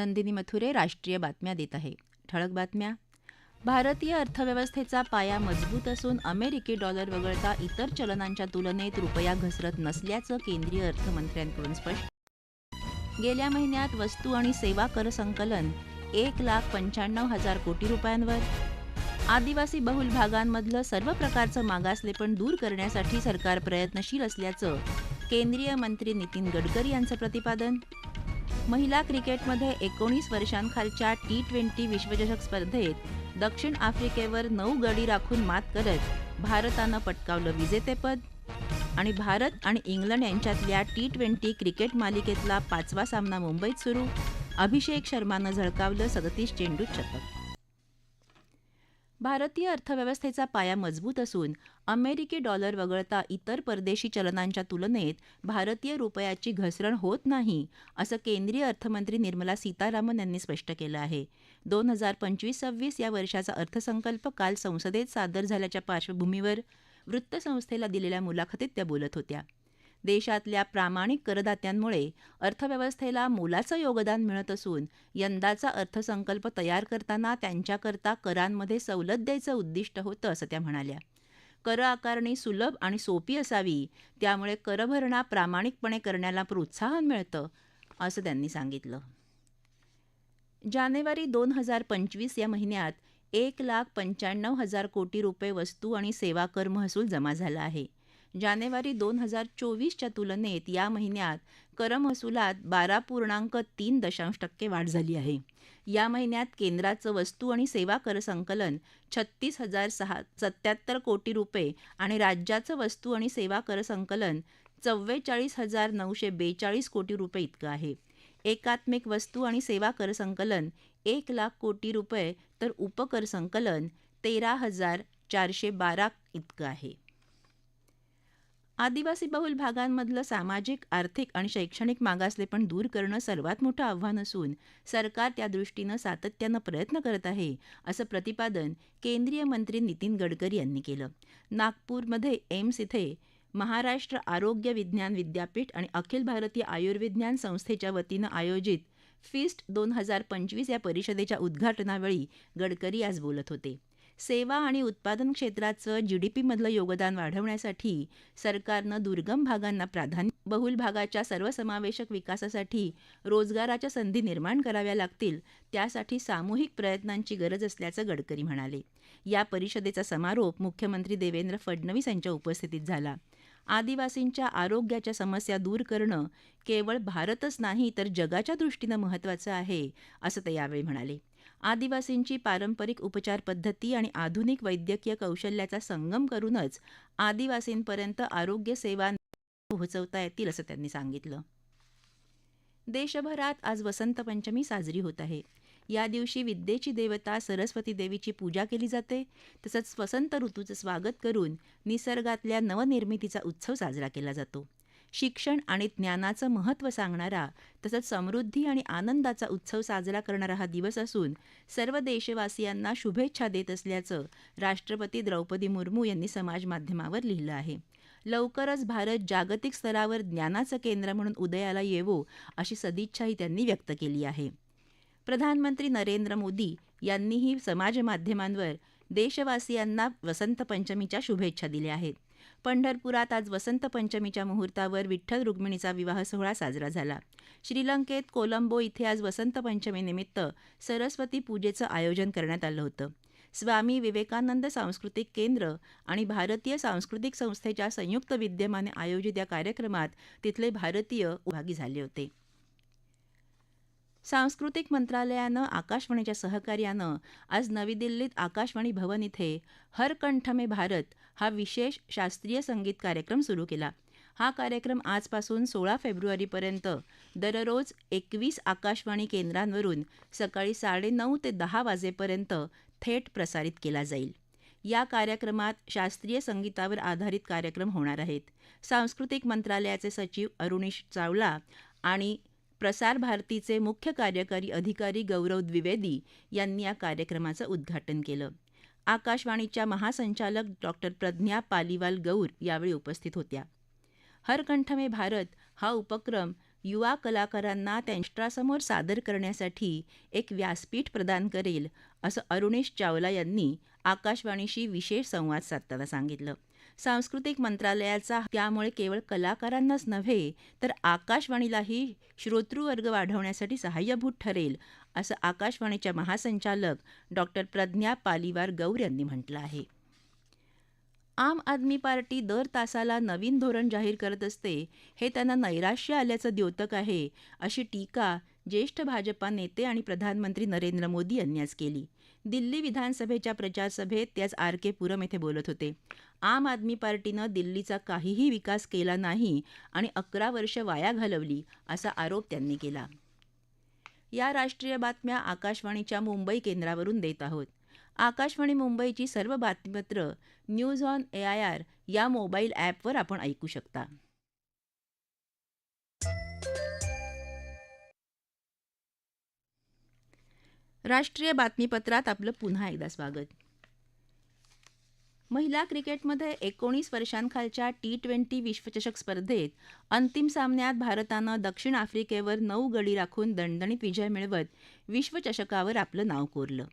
नंदिनी मथुरे राष्ट्रीय बातम्या देत आहे. ठळक बातम्या. भारतीय अर्थव्यवस्थेचा पाया मजबूत असून अमेरिकी डॉलर वगळता इतर चलनांच्या तुलनेत रुपया घसरत नसल्याचं केंद्रीय अर्थमंत्र्यांकडून स्पष्ट. गेल्या महिन्यात वस्तू आणि सेवा कर संकलन एक लाख पंच्याण्णव हजार कोटी रुपयांवर. आदिवासी बहुल भागांमधलं सर्व प्रकारचं मागासलेपण दूर करण्यासाठी सरकार प्रयत्नशील असल्याचं केंद्रीय मंत्री नितीन गडकरी यांचं प्रतिपादन. महिला क्रिकेटमध्ये एकोणीस वर्षांखालच्या टी ट्वेंटी विश्वचषक स्पर्धेत दक्षिण आफ्रिकेवर नऊ गडी राखून मात करत भारतानं पटकावलं विजेतेपद. आणि भारत आणि इंग्लंड यांच्यातल्या टी ट्वेंटी क्रिकेट मालिकेतला पाचवा सामना मुंबईत सुरू. अभिषेक शर्मानं झळकावलं सदतीस चेंडूत शतक. भारतीय अर्थव्यवस्थेचा पाया मजबूत असून अमेरिकी डॉलर वगळता इतर परदेशी चलनांच्या तुलनेत भारतीय रुपयाची घसरण होत नाही असं केंद्रीय अर्थमंत्री निर्मला सीतारामन यांनी स्पष्ट केलं आहे. दोन हजार पंचवीस सव्वीस या वर्षाचा अर्थसंकल्प काल संसदेत सादर झाल्याच्या पार्श्वभूमीवर वृत्तसंस्थेला दिलेल्या मुलाखतीत त्या बोलत होत्या. देशातल्या प्रामाणिक करदात्यांमुळे अर्थव्यवस्थेला मोलाचं योगदान मिळत असून यंदाचा अर्थसंकल्प तयार करताना त्यांच्याकरता करांमध्ये सवलत द्यायचं उद्दिष्ट होतं असं त्या म्हणाल्या. कर आकारणी सुलभ आणि सोपी असावी त्यामुळे करभरणा प्रामाणिकपणे करण्याला प्रोत्साहन मिळतं असं त्यांनी सांगितलं. जानेवारी दोन हजार पंचवीस या महिन्यात एक लाख पंच्याण्णव हजार कोटी रुपये वस्तू आणि सेवा कर महसूल जमा झाला आहे. जानेवारी दोन हजार चोवीसच्या तुलनेत या महिन्यात करमहसुलात बारा पूर्णांक तीन दशांश टक्के वाढ झाली आहे. या महिन्यात केंद्राचं वस्तू आणि सेवा कर संकलन छत्तीस हजार सहा सत्याहत्तर कोटी रुपये आणि राज्याचं वस्तू आणि सेवा कर संकलन चव्वेचाळीस हजार नऊशे बेचाळीस कोटी रुपये इतकं आहे. एकात्मिक वस्तू आणि सेवा कर संकलन एक लाख कोटी रुपये तर उपकर संकलन तेरा हजार चारशे बारा इतकं आहे. आदिवासी बहुल भागांमधलं सामाजिक आर्थिक आणि शैक्षणिक मागासलेपण दूर करणं सर्वात मोठं आव्हान असून सरकार त्या दृष्टीनं सातत्यानं प्रयत्न करत आहे असं प्रतिपादन केंद्रीय मंत्री नितीन गडकरी यांनी केलं. नागपूरमध्ये एम्स इथे महाराष्ट्र आरोग्य विज्ञान विद्यापीठ आणि अखिल भारतीय आयुर्विज्ञान संस्थेच्या वतीनं आयोजित फिस्ट दोन हजार पंचवीस या परिषदेच्या उद्घाटनावेळी गडकरी आज बोलत होते. सेवा आणि उत्पादन क्षेत्राचं जीडीपीमधलं योगदान वाढवण्यासाठी सरकारनं दुर्गम भागांना प्राधान्य बहुल भागाच्या सर्वसमावेशक विकासासाठी रोजगाराच्या संधी निर्माण कराव्या लागतील त्यासाठी सामूहिक प्रयत्नांची गरज असल्याचं गडकरी म्हणाले. या परिषदेचा समारोप मुख्यमंत्री देवेंद्र फडणवीस यांच्या उपस्थितीत झाला. आदिवासींच्या आरोग्याच्या समस्या दूर करणं केवळ भारतच नाही तर जगाच्या दृष्टीनं महत्त्वाचं आहे असं ते यावेळी म्हणाले. आदिवासींची पारंपरिक उपचार पद्धती आणि आधुनिक वैद्यकीय कौशल्याचा संगम करूनच आदिवासींपर्यंत आरोग्य सेवा पोहोचवता येतील असं त्यांनी सांगितलं. देशभरात आज वसंत पंचमी साजरी होत आहे. या दिवशी विद्येची देवता सरस्वती देवीची पूजा केली जाते. तसंच वसंत ऋतूचं स्वागत करून निसर्गातल्या नवनिर्मितीचा उत्सव साजरा केला जातो. शिक्षण आणि ज्ञानाचं महत्त्व सांगणारा तसंच समृद्धी आणि आनंदाचा उत्सव साजरा करणारा हा दिवस असून सर्व देशवासियांना शुभेच्छा देत असल्याचं राष्ट्रपती द्रौपदी मुर्मू यांनी समाजमाध्यमावर लिहिलं आहे. लवकरच भारत जागतिक स्तरावर ज्ञानाचं केंद्र म्हणून उदयाला येवो अशी सदिच्छाही त्यांनी व्यक्त केली आहे. प्रधानमंत्री नरेंद्र मोदी यांनीही समाजमाध्यमांवर देशवासियांना वसंत पंचमीच्या शुभेच्छा दिल्या आहेत. पंढरपुरात आज वसंत पंचमीच्या मुहूर्तावर विठ्ठल रुक्मिणीचा विवाह सोहळा साजरा झाला. श्रीलंकेत कोलंबो इथे आज वसंत पंचमीनिमित्त सरस्वती पूजेचं आयोजन करण्यात आलं होतं. स्वामी विवेकानंद सांस्कृतिक केंद्र आणि भारतीय सांस्कृतिक संस्थेच्या संयुक्त विद्यमाने आयोजित या कार्यक्रमात तिथले भारतीय भागी झाले होते. सांस्कृतिक मंत्रालयानं आकाशवाणीच्या सहकार्यानं आज नवी दिल्लीत आकाशवाणी भवन इथे हर कंठ में भारत हा विशेष शास्त्रीय संगीत कार्यक्रम सुरू केला. हा कार्यक्रम आजपासून सोळा फेब्रुवारीपर्यंत दररोज एकवीस आकाशवाणी केंद्रांवरून सकाळी साडेनऊ ते दहा वाजेपर्यंत थेट प्रसारित केला जाईल. या कार्यक्रमात शास्त्रीय संगीतावर आधारित कार्यक्रम होणार आहेत. सांस्कृतिक मंत्रालयाचे सचिव अरुणीश चावला आणि प्रसार भारतीचे मुख्य कार्यकारी अधिकारी गौरव द्विवेदी यांनी या कार्यक्रमाचं उद्घाटन केलं. आकाशवाणीच्या महासंचालक डॉक्टर प्रज्ञा पालीवाल गौर यावेळी उपस्थित होत्या. हर कंठ में भारत हा उपक्रम युवा कलाकारांना त्यांच्यासमोर सादर करण्यासाठी एक व्यासपीठ प्रदान करेल असं अरुणेश चावला यांनी आकाशवाणीशी विशेष संवाद साधताना सांगितलं. सांस्कृतिक मंत्रालयाचा त्यामुळे केवळ कलाकारांनाच नव्हे तर आकाशवाणीलाही श्रोतृवर्ग वाढवण्यासाठी सहाय्यभूत ठरेल असं आकाशवाणीच्या महासंचालक डॉक्टर प्रज्ञा पालीवार गौर यांनी म्हटलं आहे. आम आदमी पार्टी दर तासाला नवीन धोरण जाहीर करत असते हे त्यांना नैराश्य आल्याचं द्योतक आहे अशी टीका ज्येष्ठ भाजपा नेते आणि प्रधानमंत्री नरेंद्र मोदी यांनी आज केली. दिल्ली विधानसभेच्या प्रचारसभेत ते आज आर के पुरम येथे बोलत होते. आम आदमी पार्टीनं दिल्लीचा काहीही विकास केला नाही आणि अकरा वर्ष वाया घालवली असा आरोप त्यांनी केला. या राष्ट्रीय बातम्या आकाशवाणीच्या मुंबई केंद्रावरून देत आहोत. आकाशवाणी मुंबईची सर्व बातमीपत्र news on A I R या मोबाईल ॲपवर आपण ऐकू शकता. राष्ट्रीय बातमीपत्रात आपलं पुन्हा एकदा स्वागत. महिला क्रिकेटमध्ये एकोणीस वर्षांखालच्या टी ट्वेंटी विश्वचषक स्पर्धेत अंतिम सामन्यात भारतानं दक्षिण आफ्रिकेवर नऊ गडी राखून दणदणीत विजय मिळवत विश्वचषकावर आपलं नाव कोरलं.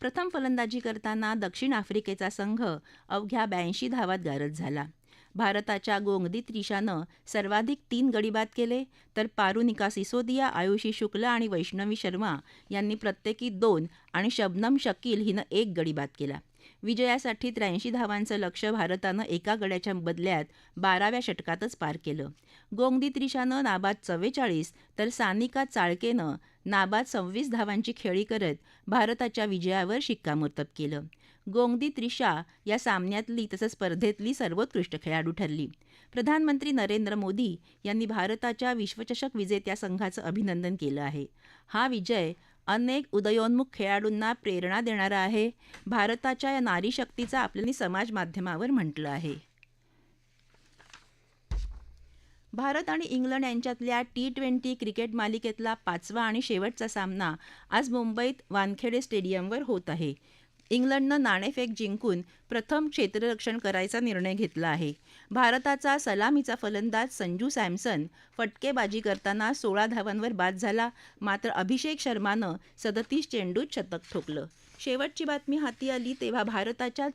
प्रथम फलंदाजी करताना दक्षिण आफ्रिकेचा संघ अवघ्या ब्याऐंशी धावात गारद झाला. भारताच्या गोंगदी त्रिशानं सर्वाधिक तीन गडी बाद केले तर पारुनिका सिसोदिया आयुषी शुक्ल आणि वैष्णवी शर्मा यांनी प्रत्येकी दोन आणि शबनम शकील हिनं एक गडी बाद केला. विजयासाठी त्र्याऐंशी धावांचं लक्ष भारतानं एका गड्याच्या बदल्यात बाराव्या षटकातच पार केलं. गोंगदी त्रिशानं नाबाद चव्वेचाळीस तर सानिका चाळकेनं नाबाद सव्वीस धावांची खेळी करत भारताच्या विजयावर शिक्कामोर्तब केलं. गोंगदी त्रिशा या सामन्यातली तसंच स्पर्धेतली सर्वोत्कृष्ट खेळाडू ठरली. प्रधानमंत्री नरेंद्र मोदी यांनी भारताच्या विश्वचषक विजेत्या संघाचं अभिनंदन केलं आहे. हा विजय अनेक उदयोन्मुख खेळाडूंना प्रेरणा देणारा आहे. भारताच्या या नारी शक्तीचा आपल्यानी समाज माध्यमावर म्हटलं आहे. भारत आणि इंग्लंड यांच्यातल्या टी ट्वेंटी क्रिकेट मालिकेतला पाचवा आणि शेवटचा सामना आज मुंबईत वानखेडे स्टेडियमवर होत आहे. इंग्लंडनं नाणेफेक जिंकून प्रथम क्षेत्ररक्षण करायचा निर्णय घेतला आहे. भारताचा सलामीचा फलंदाज संजू सॅमसन फटकेबाजी करताना सोळा धावांवर बाद झाला. मात्र अभिषेक शर्मानं सदतीस चेंडूत शतक ठोकलं. शेवटची बातमी हाती आली तेव्हा भारताच्या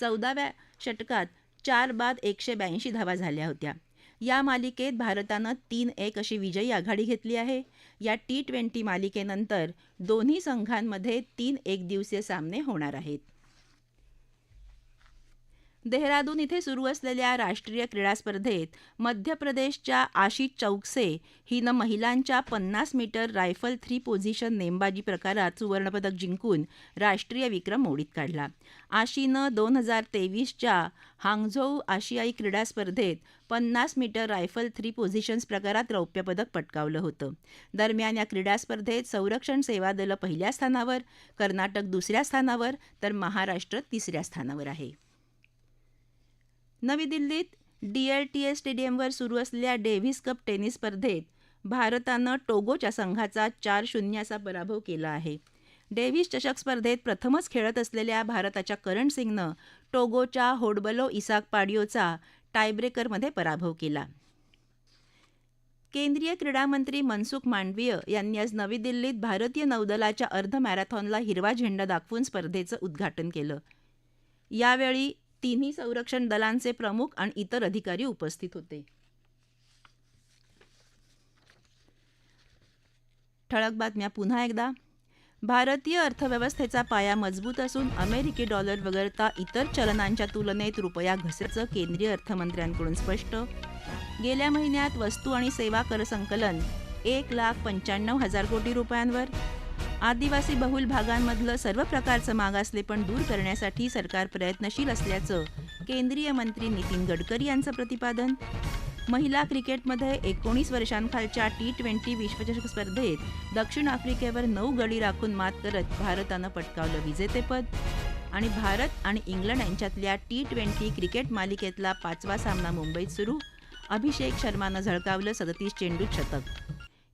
चौदाव्या षटकात चार बाद एकशे ब्याऐंशी धावा झाल्या होत्या. या मालिकेत भारतानं तीन एक अशी विजयी आघाडी घेतली आहे. या टी ट्वेंटी मालिकेनंतर दोन्ही संघांमध्ये तीन एकदिवसीय सामने होणार आहेत. देहरादून इथे सुरू असलेल्या राष्ट्रीय क्रीडा स्पर्धेत मध्य प्रदेशच्या आशिष चौकसे हिनं महिलांच्या पन्नास मीटर रायफल थ्री पोझिशन नेमबाजी प्रकारात सुवर्णपदक जिंकून राष्ट्रीय विक्रम मोडीत काढला. आशीनं दोन हजार तेवीसच्या हांगझोऊ आशियाई क्रीडा स्पर्धेत पन्नास मीटर रायफल थ्री पोझिशन्स प्रकारात रौप्यपदक पटकावलं होतं. दरम्यान या क्रीडा स्पर्धेत संरक्षण सेवा दलं पहिल्या स्थानावर कर्नाटक दुसऱ्या स्थानावर तर महाराष्ट्र तिसऱ्या स्थानावर आहे. नवी दिल्लीत डीएलटीए स्टेडियमवर सुरू असलेल्या डेव्हिस कप टेनिस स्पर्धेत भारतानं टोगोच्या संघाचा चार शून्याचा पराभव केला आहे. डेव्हिस चषक स्पर्धेत प्रथमच खेळत असलेल्या भारताच्या करण सिंगनं टोगोच्या होडबलो इसाक पाडियोचा टायब्रेकरमध्ये पराभव केला. केंद्रीय क्रीडामंत्री मनसुख मांडवीय यांनी आज नवी दिल्लीत भारतीय नौदलाच्या अर्ध मॅरेथॉनला हिरवा झेंडा दाखवून स्पर्धेचं उद्घाटन केलं. यावेळी तिन्ही संरक्षण दलांचे प्रमुख आणि इतर अधिकारी उपस्थित होते. ठळक बातम्या पुन्हा एकदा. भारतीय अर्थव्यवस्थेचा पाया मजबूत असून अमेरिकी डॉलर वगळता इतर चलनांच्या तुलनेत रुपया घसरचं केंद्रीय अर्थमंत्र्यांकडून स्पष्ट. गेल्या महिन्यात वस्तू आणि सेवा कर संकलन एक लाख पंच्याण्णव हजार कोटी रुपयांवर आदिवासी बहुल भागांमधलं सर्व प्रकारचं मागासलेपण दूर करण्यासाठी सरकार प्रयत्नशील असल्याचं केंद्रीय मंत्री नितीन गडकरी यांचं प्रतिपादन. महिला क्रिकेटमध्ये एकोणीस वर्षांखालच्या टी ट्वेंटी विश्वचषक स्पर्धेत दक्षिण आफ्रिकेवर नऊ गडी राखून मात करत भारतानं पटकावलं विजेतेपद. आणि भारत आणि इंग्लंड यांच्यातल्या टी ट्वेंटी क्रिकेट मालिकेतला पाचवा सामना मुंबईत सुरू. अभिषेक शर्मानं झळकावलं सदतीस चेंडूत शतक.